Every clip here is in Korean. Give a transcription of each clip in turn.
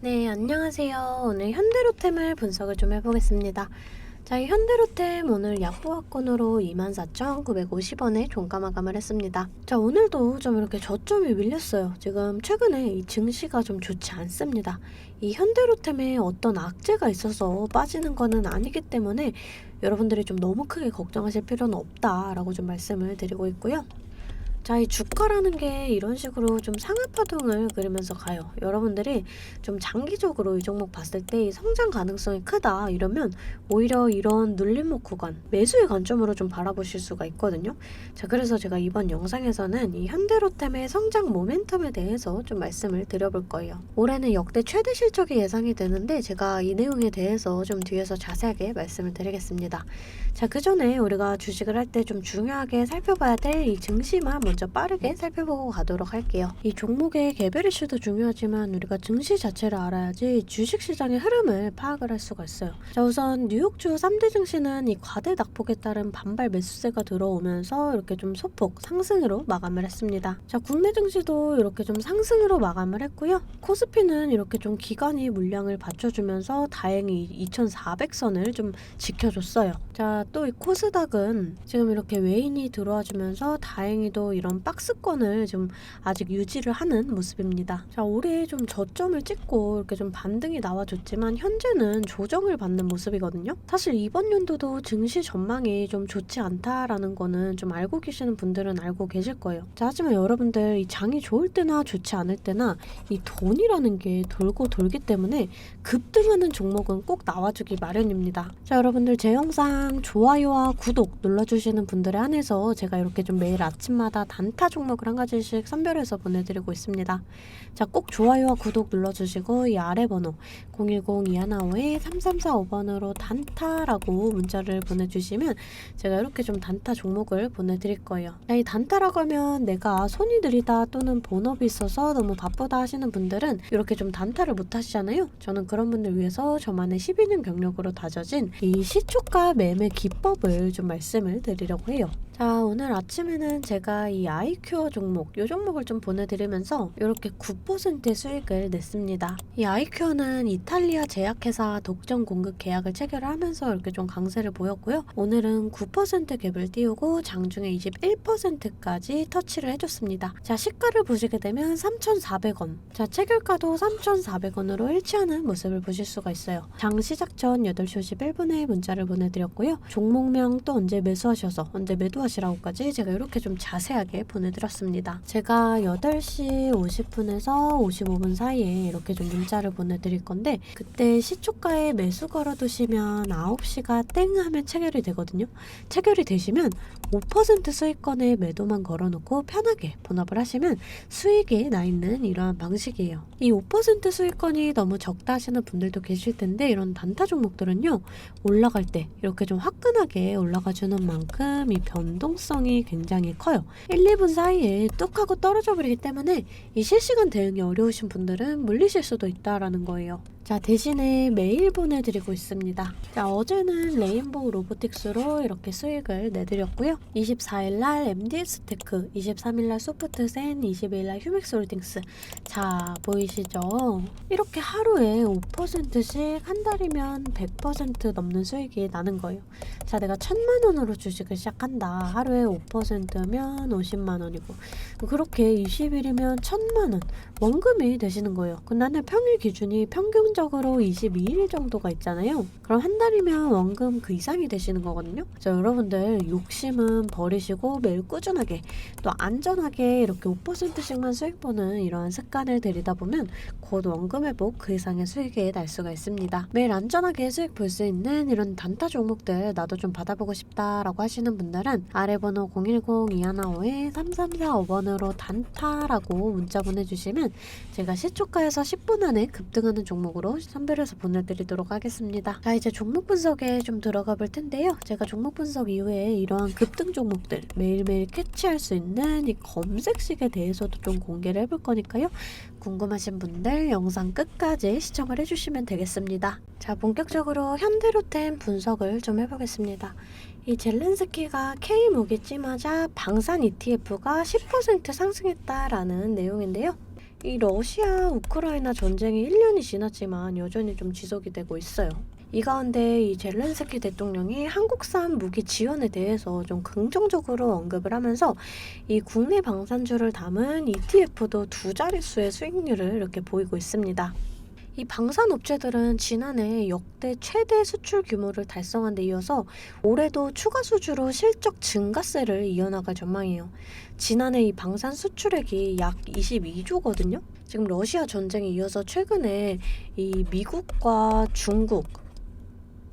네, 안녕하세요. 오늘 현대로템을 분석을 좀 해보겠습니다. 자, 이 현대로템 오늘 약보합권으로 24,950원에 종가 마감을 했습니다. 자, 오늘도 좀 이렇게 저점이 밀렸어요. 지금 최근에 이 증시가 좀 좋지 않습니다. 이 현대로템에 어떤 악재가 있어서 빠지는 거는 아니기 때문에 여러분들이 좀 너무 크게 걱정하실 필요는 없다라고 좀 말씀을 드리고 있고요. 자, 이 주가라는 게 이런 식으로 좀 상하파동을 그리면서 가요. 여러분들이 좀 장기적으로 이 종목 봤을 때 이 성장 가능성이 크다 이러면 오히려 이런 눌림목 구간, 매수의 관점으로 좀 바라보실 수가 있거든요. 자, 그래서 제가 이번 영상에서는 이 현대로템의 성장 모멘텀에 대해서 좀 말씀을 드려볼 거예요. 올해는 역대 최대 실적이 예상이 되는데 제가 이 내용에 대해서 좀 뒤에서 자세하게 말씀을 드리겠습니다. 자, 그 전에 우리가 주식을 할 때 좀 중요하게 살펴봐야 될 이 증시만 먼저 빠르게 살펴보고 가도록 할게요. 이 종목의 개별 이슈도 중요하지만 우리가 증시 자체를 알아야지 주식 시장의 흐름을 파악을 할 수가 있어요. 자, 우선 뉴욕주 3대 증시는 이 과대 낙폭에 따른 반발 매수세가 들어오면서 이렇게 좀 소폭 상승으로 마감을 했습니다. 자, 국내 증시도 이렇게 좀 상승으로 마감을 했고요. 코스피는 이렇게 좀 기간이 물량을 받쳐주면서 다행히 2,400선을 좀 지켜줬어요. 자, 또 이 코스닥은 지금 이렇게 외인이 들어와 주면서 다행히도 이런 박스권을 좀 아직 유지를 하는 모습입니다. 자, 올해 좀 저점을 찍고 이렇게 좀 반등이 나와줬지만 현재는 조정을 받는 모습이거든요. 사실 이번 연도도 증시 전망이 좀 좋지 않다라는 거는 좀 알고 계시는 분들은 알고 계실 거예요. 자, 하지만 여러분들 이 장이 좋을 때나 좋지 않을 때나 이 돈이라는 게 돌고 돌기 때문에 급등하는 종목은 꼭 나와주기 마련입니다. 자, 여러분들 제 영상 좋아요와 구독 눌러주시는 분들에 한해서 제가 이렇게 좀 매일 아침마다 단타 종목을 한 가지씩 선별해서 보내드리고 있습니다. 자, 꼭 좋아요와 구독 눌러주시고 이 아래 번호 010-215-3345번으로 단타라고 문자를 보내주시면 제가 이렇게 좀 단타 종목을 보내드릴 거예요. 자, 이 단타라고 하면 내가 손이 느리다 또는 본업이 있어서 너무 바쁘다 하시는 분들은 이렇게 좀 단타를 못 하시잖아요. 저는 그런 분들 위해서 저만의 12년 경력으로 다져진 이 시초가 매매 기법을 좀 말씀을 드리려고 해요. 자, 오늘 아침에는 제가 이 아이큐어 종목, 이 종목을 좀 보내드리면서 이렇게 9%의 수익을 냈습니다. 이 아이큐어는 이탈리아 제약회사 독점 공급 계약을 체결을 하면서 이렇게 좀 강세를 보였고요. 오늘은 9% 갭을 띄우고 장중에 21%까지 터치를 해줬습니다. 자, 시가를 보시게 되면 3,400원. 자, 체결가도 3,400원으로 일치하는 모습을 보실 수가 있어요. 장 시작 전 8시 51분에 문자를 보내드렸고요. 종목명 또 언제 매수하셔서 언제 매도하 시라고까지 제가 이렇게 좀 자세하게 보내드렸습니다. 제가 8시 50분에서 55분 사이에 이렇게 좀 문자를 보내드릴 건데 그때 시초가에 매수 걸어두시면 9시가 땡 하면 체결이 되거든요. 체결이 되시면 5% 수익권에 매도만 걸어놓고 편하게 본업을 하시면 수익이 나 있는 이러한 방식이에요. 이 5% 수익권이 너무 적다 하시는 분들도 계실 텐데 이런 단타 종목들은요 올라갈 때 이렇게 좀 화끈하게 올라가 주는 만큼 이 변동 성이 굉장히 커요. 1, 2분 사이에 뚝 하고 떨어져 버리기 때문에 이 실시간 대응이 어려우신 분들은 물리실 수도 있다라는 거예요. 자, 대신에 메일 보내드리고 있습니다. 자, 어제는 레인보우 로보틱스로 이렇게 수익을 내드렸고요. 24일날 MDS 테크, 23일날 소프트센, 22일날 휴맥스 홀딩스. 자, 보이시죠? 이렇게 하루에 5%씩 한 달이면 100% 넘는 수익이 나는 거예요. 자, 내가 천만 원으로 주식을 시작한다. 하루에 5%면 50만 원이고. 그렇게 20일이면 천만 원. 원금이 되시는 거예요. 근데 나는 평일 기준이 평균 적으로 22일 정도가 있잖아요. 그럼 한 달이면 원금 그 이상이 되시는 거거든요. 자, 여러분들 욕심은 버리시고 매일 꾸준하게 또 안전하게 이렇게 5%씩만 수익 보는 이러한 습관을 들이다 보면 곧 원금 회복 그 이상의 수익이 날 수가 있습니다. 매일 안전하게 수익 볼 수 있는 이런 단타 종목들 나도 좀 받아보고 싶다라고 하시는 분들은 아래 번호 010-215-3345번으로 단타라고 문자 보내주시면 제가 시초가에서 10분 안에 급등하는 종목으로 선별해서 보내드리도록 하겠습니다. 자 이제 종목 분석에 좀 들어가 볼 텐데요. 제가 종목 분석 이후에 이러한 급등 종목들 매일매일 캐치할 수 있는 이 검색식에 대해서도 좀 공개를 해볼 거니까요. 궁금하신 분들 영상 끝까지 시청을 해주시면 되겠습니다. 자 본격적으로 현대로템 분석을 좀 해보겠습니다. 이 젤렌스키가 K 무기 찌마자 방산 ETF가 10% 상승했다라는 내용인데요. 이 러시아 우크라이나 전쟁이 1년이 지났지만 여전히 좀 지속이 되고 있어요. 이 가운데 이 젤렌스키 대통령이 한국산 무기 지원에 대해서 좀 긍정적으로 언급을 하면서 이 국내 방산주를 담은 ETF도 두 자릿수의 수익률을 이렇게 보이고 있습니다. 이 방산 업체들은 지난해 역대 최대 수출 규모를 달성한 데 이어서 올해도 추가 수주로 실적 증가세를 이어나갈 전망이에요. 지난해 이 방산 수출액이 약 22조거든요. 지금 러시아 전쟁에 이어서 최근에 이 미국과 중국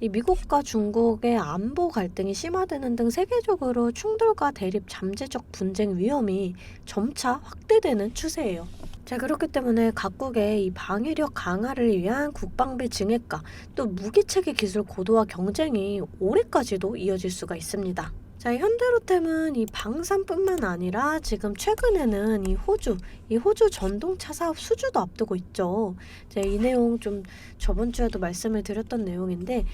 이 미국과 중국의 안보 갈등이 심화되는 등 세계적으로 충돌과 대립 잠재적 분쟁 위험이 점차 확대되는 추세예요. 자, 그렇기 때문에 각국의 이 방위력 강화를 위한 국방비 증액과 또 무기체계 기술 고도화 경쟁이 올해까지도 이어질 수가 있습니다. 자, 현대로템은 이 방산뿐만 아니라 지금 최근에는 이 호주, 이 호주 전동차 사업 수주도 앞두고 있죠. 이 내용 좀 저번 주에도 말씀을 드렸던 내용인데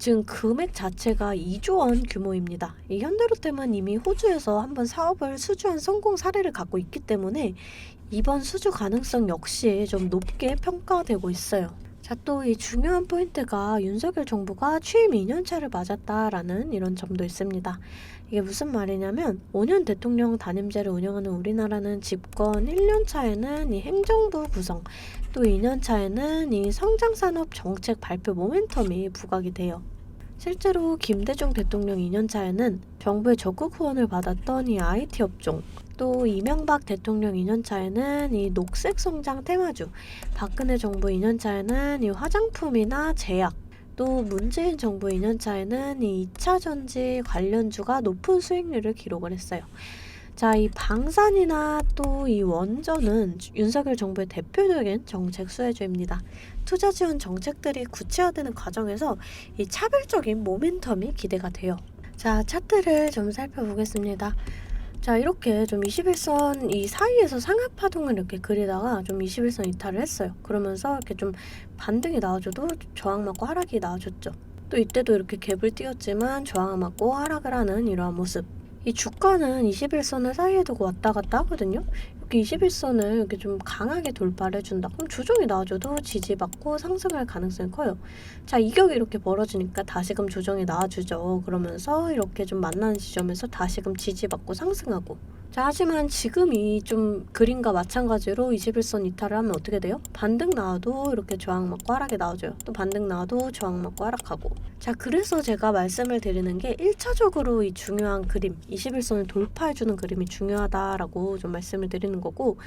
지금 금액 자체가 2조 원 규모입니다. 이 현대로템은 이미 호주에서 한번 사업을 수주한 성공 사례를 갖고 있기 때문에 이번 수주 가능성 역시 좀 높게 평가되고 있어요. 자, 또 이 중요한 포인트가 윤석열 정부가 취임 2년차를 맞았다라는 이런 점도 있습니다. 이게 무슨 말이냐면 5년 대통령 단임제를 운영하는 우리나라는 집권 1년 차에는 이 행정부 구성, 또 2년 차에는 이 성장산업 정책 발표 모멘텀이 부각이 돼요. 실제로 김대중 대통령 2년 차에는 정부의 적극 후원을 받았던 이 IT 업종, 또 이명박 대통령 2년 차에는 이 녹색 성장 테마주, 박근혜 정부 2년 차에는 이 화장품이나 제약, 또 문재인 정부 2년차에는 이 2차 전지 관련주가 높은 수익률을 기록을 했어요. 자, 이 방산이나 또 이 원전은 윤석열 정부의 대표적인 정책 수혜주입니다. 투자 지원 정책들이 구체화되는 과정에서 이 차별적인 모멘텀이 기대가 돼요. 자, 차트를 좀 살펴보겠습니다. 자, 이렇게 좀 21선 이 사이에서 상합 파동을 이렇게 그리다가 좀 21선 이탈을 했어요. 그러면서 이렇게 좀 반등이 나와줘도 저항 맞고 하락이 나와줬죠. 또 이때도 이렇게 갭을 띄웠지만 저항 맞고 하락을 하는 이러한 모습. 이 주가는 21선을 사이에 두고 왔다 갔다 하거든요. 이렇게 21선을 이렇게 좀 강하게 돌파를 해준다. 그럼 조정이 나와줘도 지지받고 상승할 가능성이 커요. 자, 이격이 이렇게 벌어지니까 다시금 조정이 나와주죠. 그러면서 이렇게 좀 만나는 지점에서 다시금 지지받고 상승하고. 자, 하지만 지금 이 좀 그림과 마찬가지로 21선 이탈을 하면 어떻게 돼요? 반등 나와도 이렇게 저항 맞고 하락이 나와줘요. 또 반등 나와도 저항 맞고 하락하고. 자, 그래서 제가 말씀을 드리는 게 1차적으로 이 중요한 그림, 21선을 돌파해주는 그림이 중요하다라고 좀 말씀을 드리는 거고,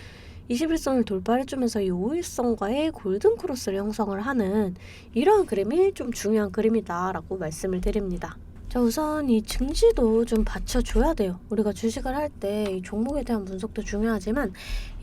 21선을 돌파해주면서 이 5일선과의 골든 크로스를 형성을 하는 이러한 그림이 좀 중요한 그림이다라고 말씀을 드립니다. 자, 우선 이 증시도 좀 받쳐줘야 돼요. 우리가 주식을 할 때 이 종목에 대한 분석도 중요하지만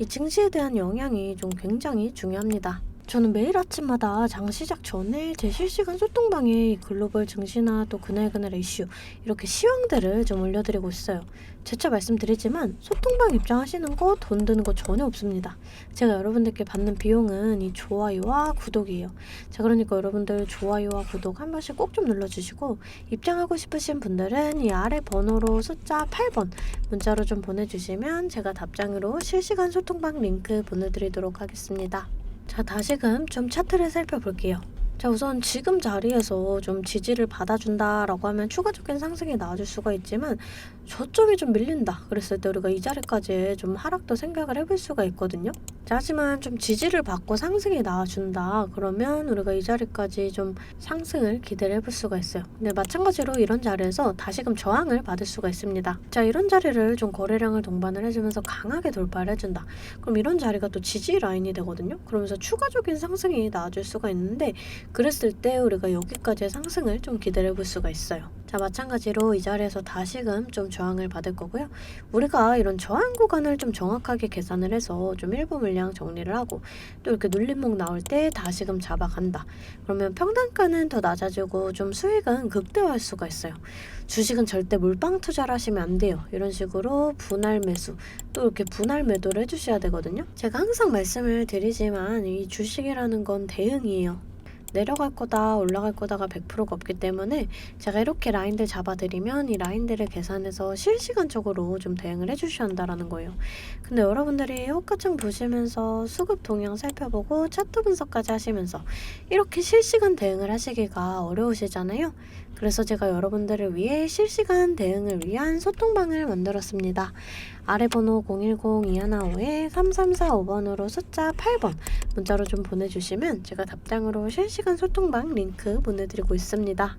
이 증시에 대한 영향이 좀 굉장히 중요합니다. 저는 매일 아침마다 장 시작 전에 제 실시간 소통방에 글로벌 증시나 또 그날그날 이슈 이렇게 시황들을 좀 올려드리고 있어요. 재차 말씀드리지만 소통방 입장하시는 거 돈 드는 거 전혀 없습니다. 제가 여러분들께 받는 비용은 이 좋아요와 구독이에요. 자 그러니까 여러분들 좋아요와 구독 한 번씩 꼭 좀 눌러주시고 입장하고 싶으신 분들은 이 아래 번호로 숫자 8번 문자로 좀 보내주시면 제가 답장으로 실시간 소통방 링크 보내드리도록 하겠습니다. 자, 다시금 좀 차트를 살펴볼게요. 자, 우선 지금 자리에서 좀 지지를 받아준다라고 하면 추가적인 상승이 나와줄 수가 있지만 저점이 좀 밀린다. 그랬을 때 우리가 이 자리까지 좀 하락도 생각을 해볼 수가 있거든요. 자, 하지만 좀 지지를 받고 상승이 나와준다. 그러면 우리가 이 자리까지 좀 상승을 기대를 해볼 수가 있어요. 근데 마찬가지로 이런 자리에서 다시금 저항을 받을 수가 있습니다. 자, 이런 자리를 좀 거래량을 동반을 해주면서 강하게 돌파를 해준다. 그럼 이런 자리가 또 지지 라인이 되거든요. 그러면서 추가적인 상승이 나와줄 수가 있는데 그랬을 때 우리가 여기까지의 상승을 좀 기대해 볼 수가 있어요. 자, 마찬가지로 이 자리에서 다시금 좀 저항을 받을 거고요. 우리가 이런 저항 구간을 좀 정확하게 계산을 해서 좀 일부 물량 정리를 하고 또 이렇게 눌림목 나올 때 다시금 잡아간다. 그러면 평단가는 더 낮아지고 좀 수익은 극대화할 수가 있어요. 주식은 절대 몰빵 투자를 하시면 안 돼요. 이런 식으로 분할 매수 또 이렇게 분할 매도를 해주셔야 되거든요. 제가 항상 말씀을 드리지만 이 주식이라는 건 대응이에요. 내려갈 거다 올라갈 거다가 100%가 없기 때문에 제가 이렇게 라인들 잡아드리면 이 라인들을 계산해서 실시간적으로 좀 대응을 해주셔야 한다라는 거예요. 근데 여러분들이 호가창 보시면서 수급 동향 살펴보고 차트 분석까지 하시면서 이렇게 실시간 대응을 하시기가 어려우시잖아요. 그래서 제가 여러분들을 위해 실시간 대응을 위한 소통방을 만들었습니다. 아래 번호 010-215-3345번으로 숫자 8번 문자로 좀 보내주시면 제가 답장으로 실시간 소통방 링크 보내드리고 있습니다.